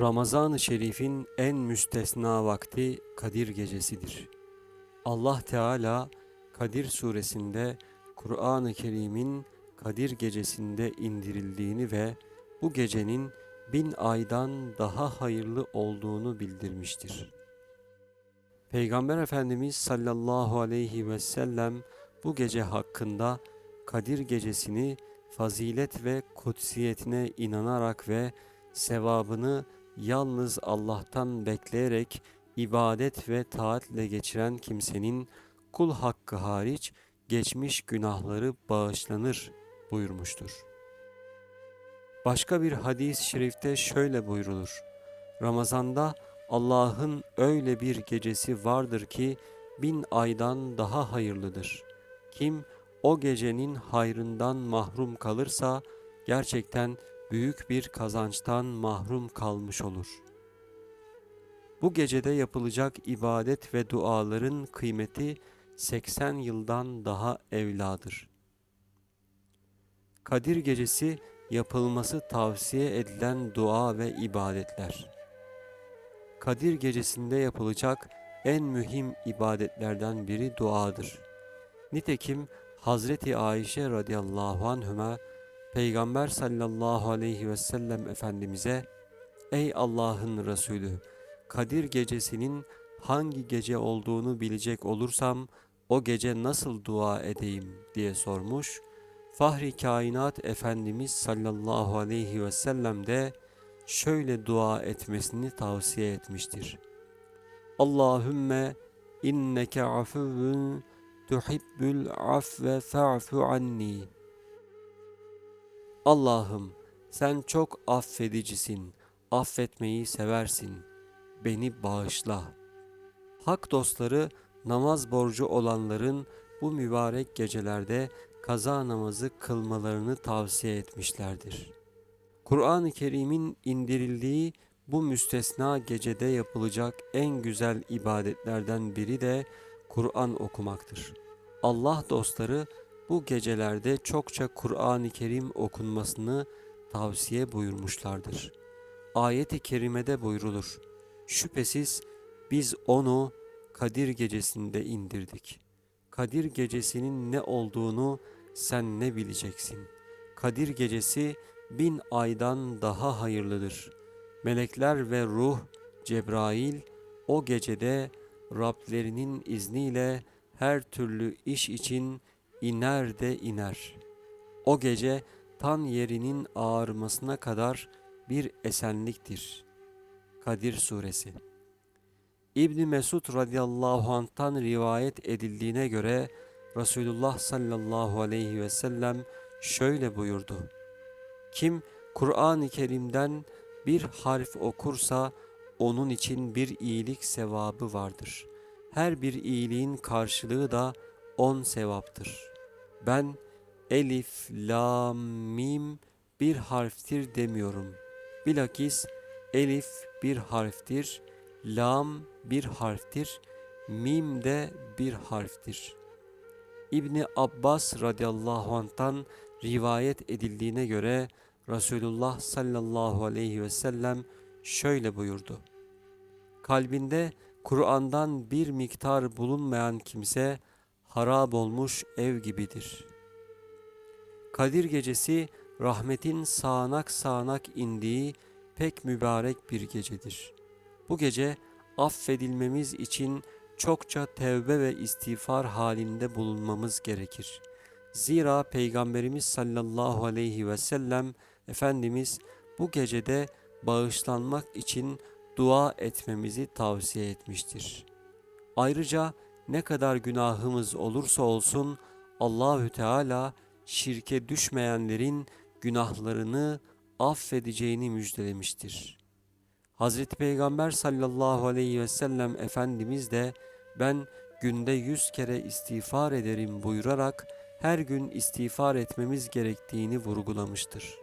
Ramazan-ı Şerif'in en müstesna vakti Kadir Gecesidir. Allah Teala Kadir suresinde Kur'an-ı Kerim'in Kadir Gecesinde indirildiğini ve bu gecenin bin aydan daha hayırlı olduğunu bildirmiştir. Peygamber Efendimiz sallallahu aleyhi ve sellem bu gece hakkında Kadir Gecesini fazilet ve kutsiyetine inanarak ve sevabını yalnız Allah'tan bekleyerek ibadet ve taatle geçiren kimsenin kul hakkı hariç geçmiş günahları bağışlanır buyurmuştur. Başka bir hadis-i şerifte şöyle buyrulur. Ramazanda Allah'ın öyle bir gecesi vardır ki bin aydan daha hayırlıdır. Kim o gecenin hayrından mahrum kalırsa gerçekten büyük bir kazançtan mahrum kalmış olur. Bu gecede yapılacak ibadet ve duaların kıymeti 80 yıldan daha evladır. Kadir gecesi yapılması tavsiye edilen dua ve ibadetler. Kadir gecesinde yapılacak en mühim ibadetlerden biri duadır. Nitekim Hazreti Ayşe radıyallahu anhüme Peygamber sallallahu aleyhi ve sellem Efendimiz'e Ey Allah'ın Resulü Kadir gecesinin hangi gece olduğunu bilecek olursam o gece nasıl dua edeyim diye sormuş. Fahri kainat Efendimiz sallallahu aleyhi ve sellem de şöyle dua etmesini tavsiye etmiştir. Allahümme inneke afuvun tuhibbul afve fa'fu anni. Allah'ım sen çok affedicisin, affetmeyi seversin. Beni bağışla. Hak dostları namaz borcu olanların bu mübarek gecelerde kaza namazı kılmalarını tavsiye etmişlerdir. Kur'an-ı Kerim'in indirildiği bu müstesna gecede yapılacak en güzel ibadetlerden biri de Kur'an okumaktır. Allah dostları bu gecelerde çokça Kur'an-ı Kerim okunmasını tavsiye buyurmuşlardır. Ayet-i kerimede buyrulur. Şüphesiz biz onu Kadir gecesinde indirdik. Kadir gecesinin ne olduğunu sen ne bileceksin? Kadir gecesi bin aydan daha hayırlıdır. Melekler ve ruh Cebrail o gecede Rablerinin izniyle her türlü iş için iner de iner. O gece tan yerinin ağarmasına kadar bir esenliktir. Kadir Suresi İbn Mesud radıyallahu anh'tan rivayet edildiğine göre Resulullah sallallahu aleyhi ve sellem şöyle buyurdu. Kim Kur'an-ı Kerim'den bir harf okursa onun için bir iyilik sevabı vardır. Her bir iyiliğin karşılığı da on sevaptır. Ben elif, lam, mim bir harftir demiyorum. Bilakis elif bir harftir, lam bir harftir, mim de bir harftir. İbni Abbas radıyallahu anh'tan rivayet edildiğine göre Resulullah sallallahu aleyhi ve sellem şöyle buyurdu. Kalbinde Kur'an'dan bir miktar bulunmayan kimse harap olmuş ev gibidir. Kadir gecesi rahmetin sağanak sağanak indiği pek mübarek bir gecedir. Bu gece affedilmemiz için çokça tevbe ve istiğfar halinde bulunmamız gerekir. Zira Peygamberimiz sallallahu aleyhi ve sellem Efendimiz bu gecede bağışlanmak için dua etmemizi tavsiye etmiştir. Ayrıca ne kadar günahımız olursa olsun Allahü Teala şirke düşmeyenlerin günahlarını affedeceğini müjdelemiştir. Hazreti Peygamber sallallahu aleyhi ve sellem Efendimiz de ben günde yüz kere istiğfar ederim buyurarak her gün istiğfar etmemiz gerektiğini vurgulamıştır.